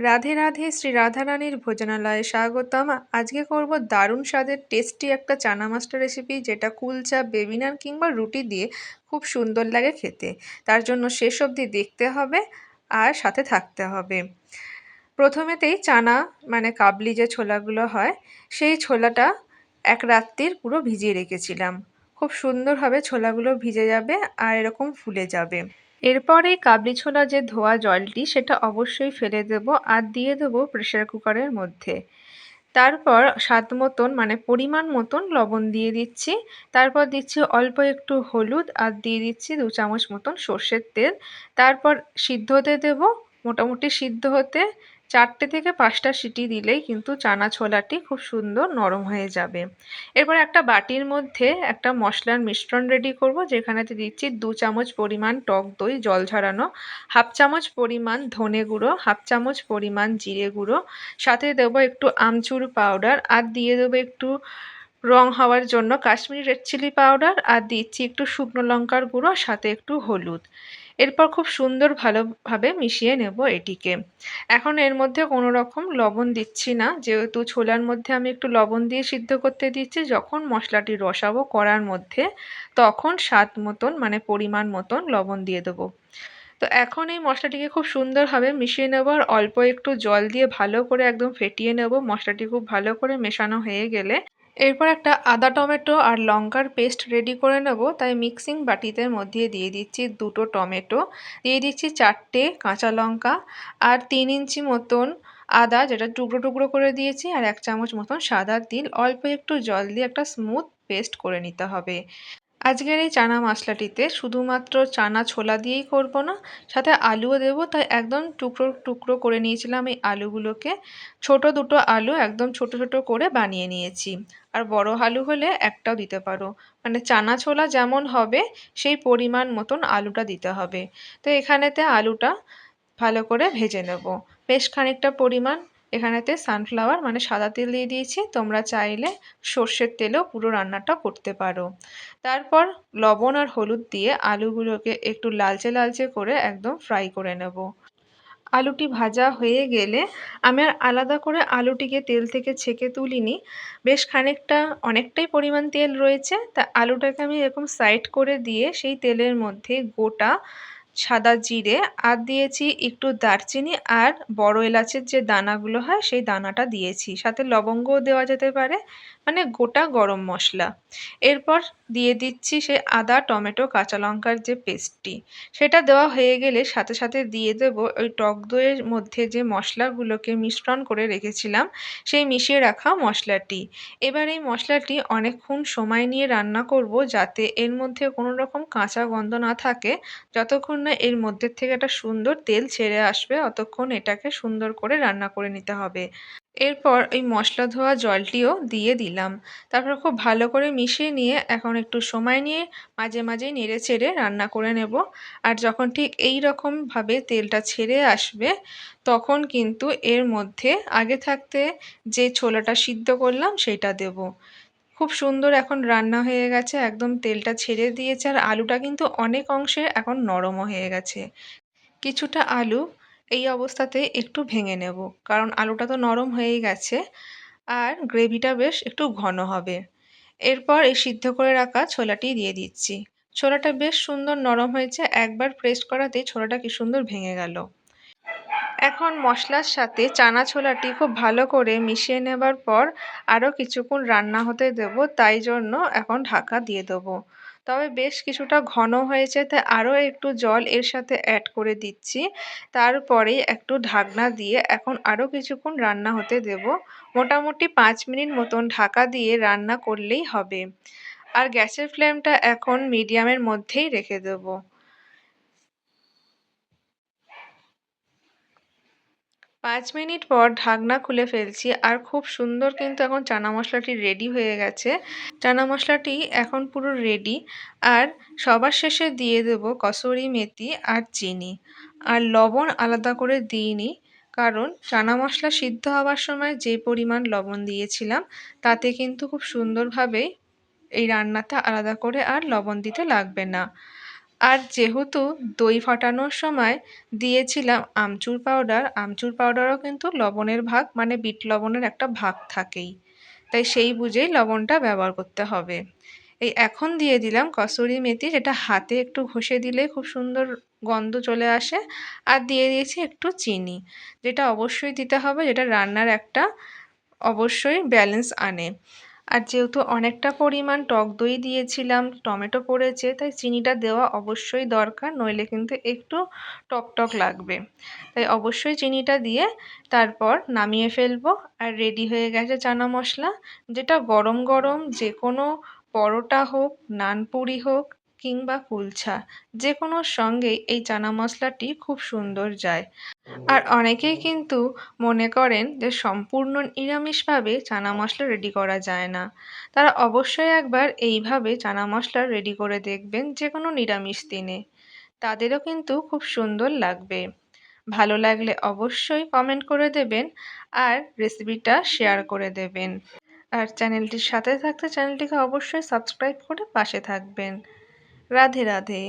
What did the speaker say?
রাধে রাধে শ্রী রাধারানীর ভোজনালয়ে স্বাগতম। আজকে করব দারুণ স্বাদের টেস্টি একটা চানা মাস্টার রেসিপি যেটা কুলচা বেবিনার কিংবা রুটি দিয়ে খুব সুন্দর লাগে খেতে। তার জন্য শেষ অবধি দেখতে হবে আর সাথে থাকতে হবে। প্রথমেতেই চানা মানে কাবলি যে ছোলাগুলো হয়, সেই ছোলাটা এক রাত্রির পুরো ভিজিয়ে রেখেছিলাম। খুব সুন্দরভাবে ছোলাগুলো ভিজে যাবে আর এরকম ফুলে যাবে। এরপর কাবলি ছোলা যে ধোয়া জলটি, সেটা অবশ্যই ফেলে দেব আর দিয়ে দেব প্রেশার কুকারের মধ্যে। তারপর স্বাদ মতন মানে পরিমাণ মতন লবণ দিয়ে দিচ্ছি। তারপর দিচ্ছি অল্প একটু হলুদ আর দিয়ে দিচ্ছি দু চামচ মতন সর্ষের তেল। তারপর সিদ্ধ হতে দেবো, মোটামুটি সিদ্ধ হতে চারটে থেকে পাঁচটা সিটি দিলেই কিন্তু চানা ছোলাটি খুব সুন্দর নরম হয়ে যাবে। এরপর একটা বাটির মধ্যে একটা মশলার মিশ্রণ রেডি করব যেখানেতে দিচ্ছি দু চামচ পরিমাণ টক দই, জল ঝরানো, হাফ চামচ পরিমাণ ধনে গুঁড়ো, হাফ চামচ পরিমাণ জিরে গুঁড়ো, সাথে দেবো একটু আমচুর পাউডার আর দিয়ে দেবো একটু রং হওয়ার জন্য কাশ্মীরি রেড চিলি পাউডার আর দিচ্ছি একটু শুকনো লঙ্কার গুঁড়ো, সাথে একটু হলুদ। এরপর খুব সুন্দর ভালোভাবে মিশিয়ে নেব এটিকে। এখন এর মধ্যে কোনো রকম লবণ দিচ্ছি না। যেহেতু ছোলার মধ্যে আমি একটু লবণ দিয়ে সিদ্ধ করতে দিচ্ছি যখন মশলাটি রসাবো করার মধ্যে, তখন স্বাদ মতন মানে পরিমাণ মতন লবণ দিয়ে দেবো। তো এখন এই মশলাটিকে খুব সুন্দরভাবে মিশিয়ে নেব আর অল্প একটু জল দিয়ে ভালো করে একদম ফেটিয়ে নেব। মশলাটি খুব ভালো করে মেশানো হয়ে গেলে এরপর একটা আদা টমেটো আর লঙ্কার পেস্ট রেডি করে নেব। তাই মিক্সিং বাটিতে মধ্যে দিয়ে দিচ্ছি দুটো টমেটো। দিয়ে দিচ্ছি চারটে কাঁচা লঙ্কা আর তিন ইঞ্চি মতন আদা, যেটা টুকরো টুকরো করে দিয়েছি, আর এক চামচ মতন সাদা তিল। অল্প একটু জল দিয়ে একটা স্মুথ পেস্ট করে নিতে হবে। আজকের এই চানা মশলাটিতে শুধুমাত্র চানা ছোলা দিয়েই করব না, সাথে আলুও দেব। তাই একদম টুকরো টুকরো করে নিয়েছিলাম এই আলুগুলোকে। ছোট দুটো আলু একদম ছোট ছোট করে বানিয়ে নিয়েছি। আর বড় আলু হলে একটাও দিতে পারো। মানে চানা ছোলা যেমন হবে, সেই পরিমাণ মতন আলুটা দিতে হবে। তো এখানেতে আলুটা ভালো করে ভেজে নেব। বেশ খানিকটা পরিমাণ এখানেতে সানফ্লাওয়ার মানে সাদা তেল দিয়ে দিয়েছি। তোমরা চাইলে সর্ষের তেলেও পুরো রান্নাটা করতে পারো। তারপর লবণ আর হলুদ দিয়ে আলুগুলোকে একটু লালচে লালচে করে একদম ফ্রাই করে নেব। আলুটি ভাজা হয়ে গেলে আমি আর আলাদা করে আলুটিকে তেল থেকে ছেঁকে তুলিনি। বেশ খানিকটা, অনেকটাই পরিমাণ তেল রয়েছে। তা আলুটাকে আমি এরকম সাইড করে দিয়ে সেই তেলের মধ্যে গোটা সাদা জিরে, আর দিয়েছি একটু দারচিনি আর বড় এলাচের যে দানাগুলো হয় সেই দানাটা দিয়েছি। সাথে লবঙ্গও দেওয়া যেতে পারে মানে গোটা গরম মশলা। এরপর দিয়ে দিচ্ছি সে আদা, টমেটো, কাঁচা লঙ্কার যে পেস্টটি। সেটা দেওয়া হয়ে গেলে সাথে সাথে দিয়ে দেব ওই টক দইয়ের মধ্যে যে মশলাগুলোকে মিশ্রণ করে রেখেছিলাম, সেই মিশিয়ে রাখা মশলাটি। এবার এই মশলাটি অনেকক্ষণ সময় নিয়ে রান্না করব যাতে এর মধ্যে কোনো রকম কাঁচা গন্ধ না থাকে। যতক্ষণ না এর মধ্যে থেকে একটা সুন্দর তেল ছেড়ে আসবে, অতক্ষণ এটাকে সুন্দর করে রান্না করে নিতে হবে। এরপর এই মশলা ধোয়া জলটিও দিয়ে দিলাম। তারপর খুব ভালো করে মিশিয়ে নিয়ে এখন একটু সময় নিয়ে মাঝে মাঝে নেড়ে চেড়ে রান্না করে নেব। আর যখন ঠিক এই রকমভাবে তেলটা ছেড়ে আসবে, তখন কিন্তু এর মধ্যে আগে থাকতে যে ছোলাটা সিদ্ধ করলাম সেইটা দেব। খুব সুন্দর এখন রান্না হয়ে গেছে, একদম তেলটা ছেড়ে দিয়েছে। আর আলুটা কিন্তু অনেক অংশে এখন নরমও হয়ে গেছে। কিছুটা আলু এই অবস্থাতে একটু ভেঙে নেব। কারণ আলুটা তো নরম হয়েই গেছে আর গ্রেভিটা বেশ একটু ঘন হবে। এরপর এই সিদ্ধ করে রাখা ছোলাটি দিয়ে দিচ্ছি। ছোলাটা বেশ সুন্দর নরম হয়েছে। একবার প্রেস করাতেই ছোলাটা কি সুন্দর ভেঙে গেল। এখন মশলার সাথে চানা ছোলাটি খুব ভালো করে মিশিয়ে নেবার পর আরও কিছুক্ষণ রান্না হতে দেব। তাই জন্য এখন ঢাকা দিয়ে দেবো। তবে বেশ কিছুটা ঘন হয়েছে, তাই আরও একটু জল এর সাথে অ্যাড করে দিচ্ছি। তারপরে একটু ঢাকনা দিয়ে এখন আরও কিছুক্ষণ রান্না হতে দেব। মোটামুটি পাঁচ মিনিট মতন ঢাকা দিয়ে রান্না করলেই হবে। আর গ্যাসের ফ্লেমটা এখন মিডিয়ামের মধ্যেই রেখে দেবো। পাঁচ মিনিট পর ঢাকনা খুলে ফেলছি আর খুব সুন্দর কিন্তু এখন চানা মশলাটি রেডি হয়ে গেছে। চানা মশলাটি এখন পুরো রেডি আর সবার শেষে দিয়ে দেব কসুরি মেথি আর চিনি। আর লবণ আলাদা করে দিইনি কারণ চানা মশলা সিদ্ধ হওয়ার সময় যে পরিমাণ লবণ দিয়েছিলাম তাতে কিন্তু খুব সুন্দরভাবে এই রান্নাটা আলাদা করে আর লবণ দিতে লাগবে না। আর যেহেতু দই ফাটানোর সময় দিয়েছিলাম আমচুর পাউডার আমচুর পাউডারও কিন্তু লবণের ভাগ মানে বিট লবণের একটা ভাগ থাকেই। তাই সেই বুঝেই লবণটা ব্যবহার করতে হবে। এই এখন দিয়ে দিলাম কসুরি মেথি, যেটা হাতে একটু ঘষে দিলে খুব সুন্দর গন্ধ চলে আসে। আর দিয়ে দিয়েছি একটু চিনি, যেটা অবশ্যই দিতে হবে, যেটা রান্নার একটা অবশ্যই ব্যালেন্স আনে। আর যেহেতু অনেকটা পরিমাণ টক দই দিয়েছিলাম, টমেটো পড়েছে, তাই চিনিটা দেওয়া অবশ্যই দরকার, নইলে কিন্তু একটু টক টক লাগবে। তাই অবশ্যই চিনিটা দিয়ে তারপর নামিয়ে ফেলব। আর রেডি হয়ে গেছে চানা মশলা, যেটা গরম গরম যে কোনো পরোটা হোক নানপুরি হোক কিংবা কুলছা যে কোনো সঙ্গেই এই চানা মশলাটি খুব সুন্দর যায়। আর অনেকেই কিন্তু মনে করেন যে সম্পূর্ণ নিরামিষভাবে চানা মশলা রেডি করা যায় না। তারা অবশ্যই একবার এইভাবে চানা মশলা রেডি করে দেখবেন যে কোনো নিরামিষ দিনে। তাদেরও কিন্তু খুব সুন্দর লাগবে। ভালো লাগলে অবশ্যই কমেন্ট করে দেবেন আর রেসিপিটা শেয়ার করে দেবেন। আর চ্যানেলটির সাথে থাকতে চ্যানেলটিকে অবশ্যই সাবস্ক্রাইব করে পাশে থাকবেন। রাধে রাধে।